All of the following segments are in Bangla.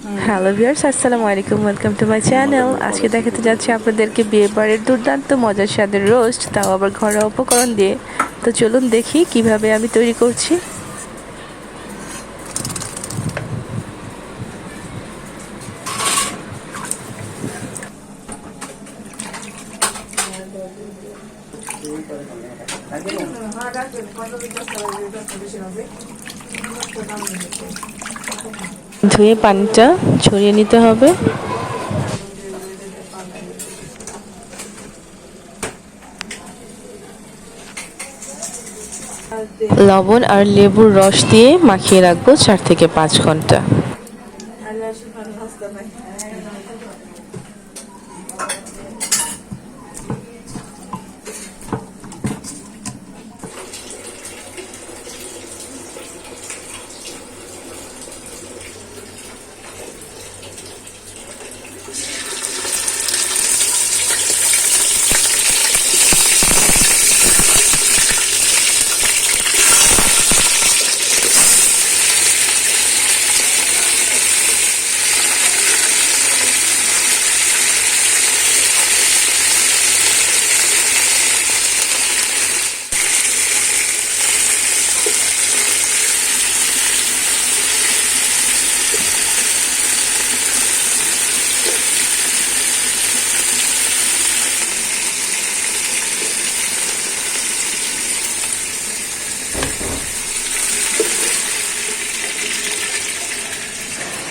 হ্যালো ভিউয়ার্স আসসালামু আলাইকুম। ওয়েলকাম টু মাই চ্যানেল আজকে দেখাতে যাচ্ছি আপনাদেরকে বিয়ে বাড়ির দুর্দান্ত মজার স্বাদের রোস্ট তাও আবার ঘরোয়া উপকরণ দিয়ে। তো চলুন দেখি কীভাবে আমি তৈরি করছি। ধুয়ে পানিটা ছড়িয়ে নিতে হবে। লবণ আর লেবুর রস দিয়ে মাখিয়ে রাখব চার থেকে পাঁচ ঘণ্টা।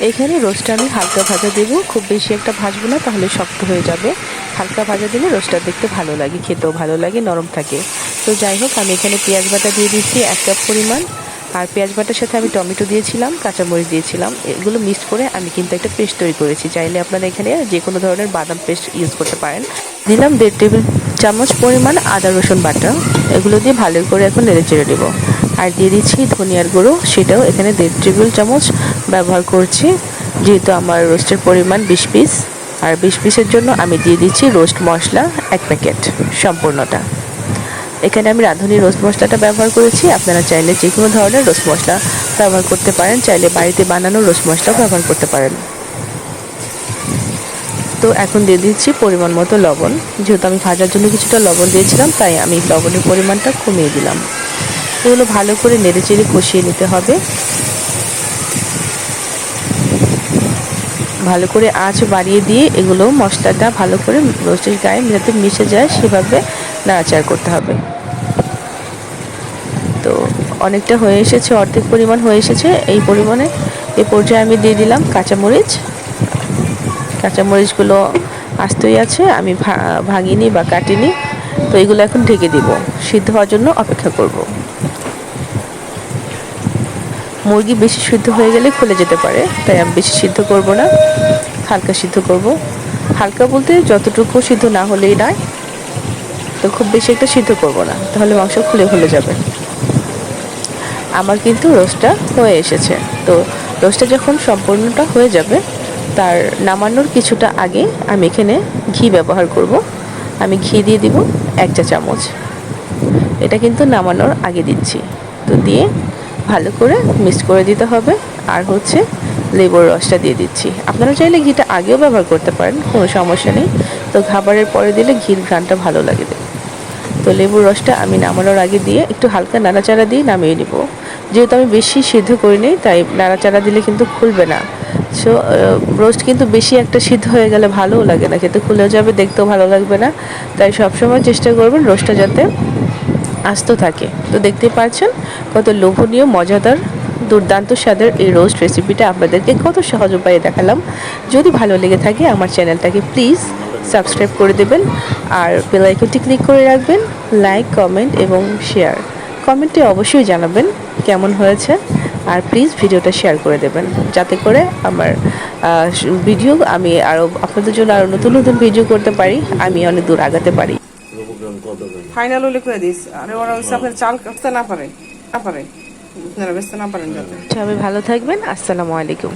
এখানে রোস্টটা আমি হালকা ভাজা দেবো। খুব বেশি একটা ভাজবো না, তাহলে শক্ত হয়ে যাবে। হালকা ভাজা দিলে রোস্টটা দেখতে ভালো লাগে, খেতেও ভালো লাগে, নরম থাকে। তো যাই হোক, আমি এখানে পেঁয়াজ বাটা দিয়ে দিচ্ছি এক কাপ পরিমাণ। আর পেঁয়াজ বাটার সাথে আমি টমেটো দিয়েছিলাম, কাঁচামরিচ দিয়েছিলাম। এগুলো মিক্স করে আমি কিন্তু একটা পেস্ট তৈরি করেছি। চাইলে আপনারা এখানে যে কোনো ধরনের বাদাম পেস্ট ইউজ করতে পারেন। দিলাম দেড় টেবিল চামচ পরিমাণ আদা রসুন বাটা। এগুলো দিয়ে ভালো করে এখন নেড়ে চেড়ে দেবো আর দিয়ে দিচ্ছি ধনিয়ার গুঁড়ো, সেটাও এখানে দেড় টেবিল চামচ ব্যবহার করছি, যেহেতু আমার রোস্টের পরিমাণ বিশ পিস। আর বিশ পিসের জন্য আমি দিয়ে দিচ্ছি রোস্ট মশলা এক প্যাকেট সম্পূর্ণটা। এখানে আমি রাঁধুনি রোস্ট মশলাটা ব্যবহার করেছি। আপনারা চাইলে যে কোনো ধরনের রোস্ট মশলা ব্যবহার করতে পারেন, চাইলে বাড়িতে বানানো রোস্ট মশলাও ব্যবহার করতে পারেন। তো এখন দিয়ে দিচ্ছি পরিমাণ মতো লবণ। যেহেতু আমি ভাজার জন্য কিছুটা লবণ দিয়েছিলাম, তাই আমি লবণের পরিমাণটা কমিয়ে দিলাম। এগুলো ভালো করে নেড়ে চেড়ে কষিয়ে নিতে হবে। ভালো করে আঁচ বাড়িয়ে দিয়ে এগুলো মশলাটা ভালো করে রোস্টের গায়ে যাতে মিশে যায়, সেভাবে নাড়াচাড়া করতে হবে। তো অনেকটা হয়ে এসেছে, অর্ধেক পরিমাণ হয়ে এসেছে। এই পরিমাণে এই পর্যায়ে আমি দিয়ে দিলাম কাঁচামরিচ। কাঁচামরিচগুলো আস্তই আছে, আমি ভাঙিনি বা কাটিনি। তো এগুলো এখন ঢেকে দিব। সিদ্ধ হওয়ার জন্য অপেক্ষা করব। মুরগি বেশি সিদ্ধ হয়ে গেলে খুলে যেতে পারে, তাই আমি বেশি সিদ্ধ করব না, হালকা সিদ্ধ করব। হালকা বলতে যতটুকু সিদ্ধ না হলেই নয়, তো খুব বেশি একটা সিদ্ধ করব না, তাহলে মাংস খুলে খুলে যাবে। আমার কিন্তু রোস্টটা হয়ে এসেছে, তো রোস্টটা যখন সম্পূর্ণটা হয়ে যাবে, তার নামানোর কিছুটা আগে আমি এখানে ঘি ব্যবহার করব। আমি ঘি দিয়ে দিব এক চা চামচ। এটা কিন্তু নামানোর আগে দিচ্ছি, তো দিয়ে ভালো করে মিক্স করে দিতে হবে। আর হচ্ছে লেবুর রসটা দিয়ে দিচ্ছি। আপনারা চাইলে ঘিটা আগেও ব্যবহার করতে পারেন, কোনো সমস্যা নেই। তো খাবারের পরে দিলে ঘির ঘ্রানটা ভালো লাগে তো লেবুর রসটা আমি নামানোর আগে দিয়ে একটু হালকা নাড়াচাড়া দিয়ে নামিয়ে নিব। যেহেতু আমি বেশি সিদ্ধ করিনি, তাই নাড়াচাড়া দিলে কিন্তু খুলবে না। সো রোস্ট কিন্তু বেশি একটা সিদ্ধ হয়ে গেলে ভালোও লাগে না। খেতে খুলেও যাবে, দেখতেও ভালো লাগবে না। তাই সবসময় চেষ্টা করবেন রোস্টটা যাতে আস্ত থাকে। তো দেখতে পাচ্ছেন কত লোভনীয়, মজাদার, দুর্দান্ত স্বাদের এই রোস্ট রেসিপিটা আপনাদেরকে কত সহজ উপায়ে দেখালাম। যদি ভালো লেগে থাকে আমার চ্যানেলটাকে প্লিজ সাবস্ক্রাইব করে দেবেন আর বেলাইকনটি ক্লিক করে রাখবেন লাইক কমেন্ট এবং শেয়ার কমেন্টে অবশ্যই জানাবেন কেমন হয়েছে আর প্লিজ ভিডিওটা শেয়ার করে দেবেন। যাতে করে আমার ভিডিও আমি আরও আপনাদের জন্য আরও নতুন নতুন ভিডিও করতে পারি, আমি অনেক দূর আগাতে পারি। ফাইনাল হলে করে দিস। আরে ওরা ওই আপনার চাল কাটতে না পারে না পারে। আপনারা ব্যস্ত না পারেন যাতে। সবাই ভালো থাকবেন। আসসালামু আলাইকুম।